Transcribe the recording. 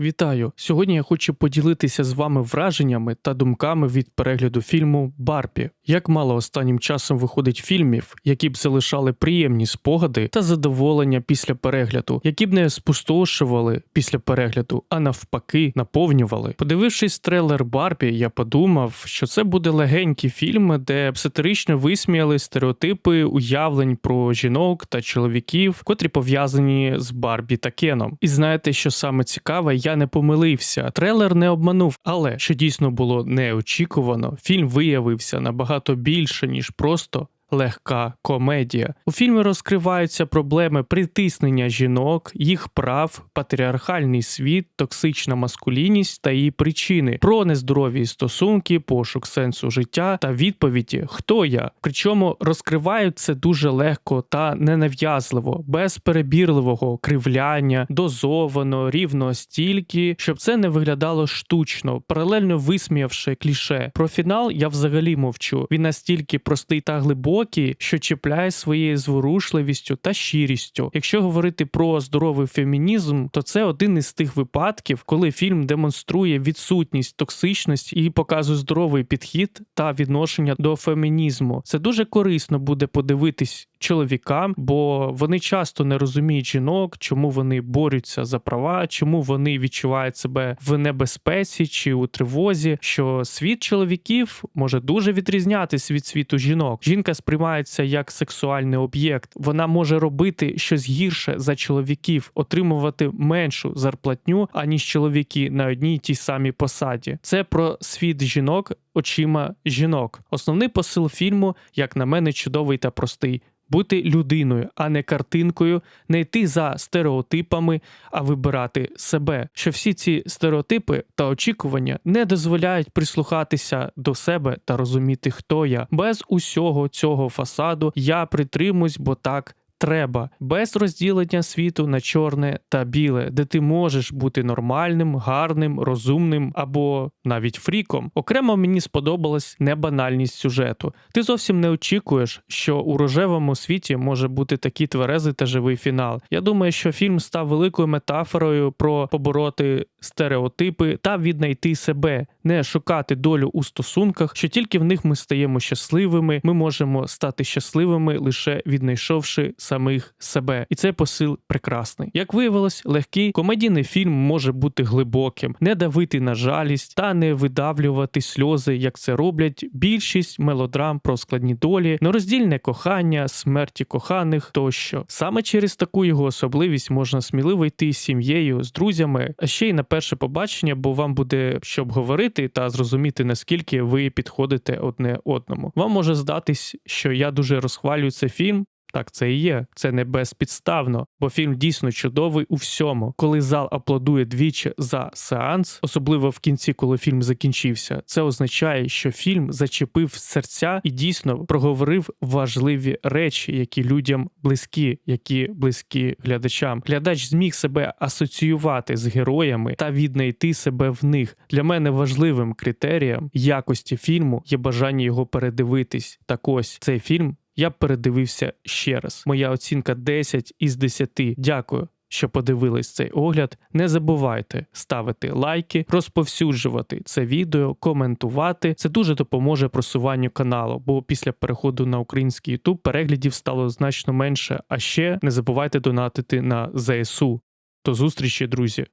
Вітаю! Сьогодні я хочу поділитися з вами враженнями та думками від перегляду фільму Барбі. Як мало останнім часом виходить фільмів, які б залишали приємні спогади та задоволення після перегляду, які б не спустошували після перегляду, а навпаки, наповнювали. Подивившись трейлер Барбі, я подумав, що це буде легенький фільм, де сатирично висміяли стереотипи уявлень про жінок та чоловіків, котрі пов'язані з Барбі та Кеном. І знаєте, що саме цікаве, я не помилився. Трейлер не обманув, але що дійсно було неочікувано, фільм виявився набагато більше ніж просто. Легка комедія у фільмі розкриваються проблеми притиснення жінок, їх прав, патріархальний світ, токсична маскулінність та її причини, про нездорові стосунки, пошук сенсу життя та відповіді, хто я. Причому розкривають це дуже легко та ненав'язливо, без перебірливого кривляння, дозовано, рівно стільки, щоб це не виглядало штучно, паралельно висміявши кліше. Про фінал я взагалі мовчу. Він настільки простий та глибокий, що чіпляє своєю зворушливістю та щирістю. Якщо говорити про здоровий фемінізм, то це один із тих випадків, коли фільм демонструє відсутність токсичності і показує здоровий підхід та відношення до фемінізму. Це дуже корисно буде подивитись чоловікам, бо вони часто не розуміють жінок, чому вони борються за права, чому вони відчувають себе в небезпеці чи у тривозі. Що світ чоловіків може дуже відрізнятись від світу жінок. Жінка сприймається як сексуальний об'єкт. Вона може робити щось гірше за чоловіків, отримувати меншу зарплатню, аніж чоловіки на одній тій самій посаді. Це про світ жінок очима жінок. Основний посил фільму, як на мене, чудовий та простий. Бути людиною, а не картинкою, не йти за стереотипами, а вибирати себе. Що всі ці стереотипи та очікування не дозволяють прислухатися до себе та розуміти, хто я. Без усього цього фасаду я притримуюсь, бо так. Треба без розділення світу на чорне та біле, де ти можеш бути нормальним, гарним, розумним або навіть фріком. Окремо мені сподобалась небанальність сюжету. Ти зовсім не очікуєш, що у рожевому світі може бути такий тверезий та живий фінал. Я думаю, що фільм став великою метафорою про побороти стереотипи та віднайти себе, не шукати долю у стосунках, що тільки в них ми стаємо щасливими. Ми можемо стати щасливими лише віднайшовши самих себе, і цей посил прекрасний. Як виявилось, легкий комедійний фільм може бути глибоким, не давити на жалість та не видавлювати сльози, як це роблять більшість мелодрам про складні долі, нероздільне кохання, смерті коханих тощо. Саме через таку його особливість можна сміливо йти з сім'єю, з друзями, а ще й на перше побачення, бо вам буде що обговорити та зрозуміти наскільки ви підходите одне одному. Вам може здатись, що я дуже розхвалюю цей фільм. Так, це і є, це не безпідставно, бо фільм дійсно чудовий у всьому. Коли зал аплодує двічі за сеанс, особливо в кінці, коли фільм закінчився, це означає, що фільм зачепив серця і дійсно проговорив важливі речі, які людям близькі, які близькі глядачам. Глядач зміг себе асоціювати з героями та віднайти себе в них. Для мене важливим критерієм якості фільму є бажання його передивитись. Так ось цей фільм я передивився ще раз. Моя оцінка 10 із 10. Дякую. Що подивились цей огляд, не забувайте ставити лайки, розповсюджувати це відео, коментувати. Це дуже допоможе просуванню каналу, бо після переходу на український YouTube переглядів стало значно менше. А ще не забувайте донатити на ЗСУ. До зустрічі, друзі!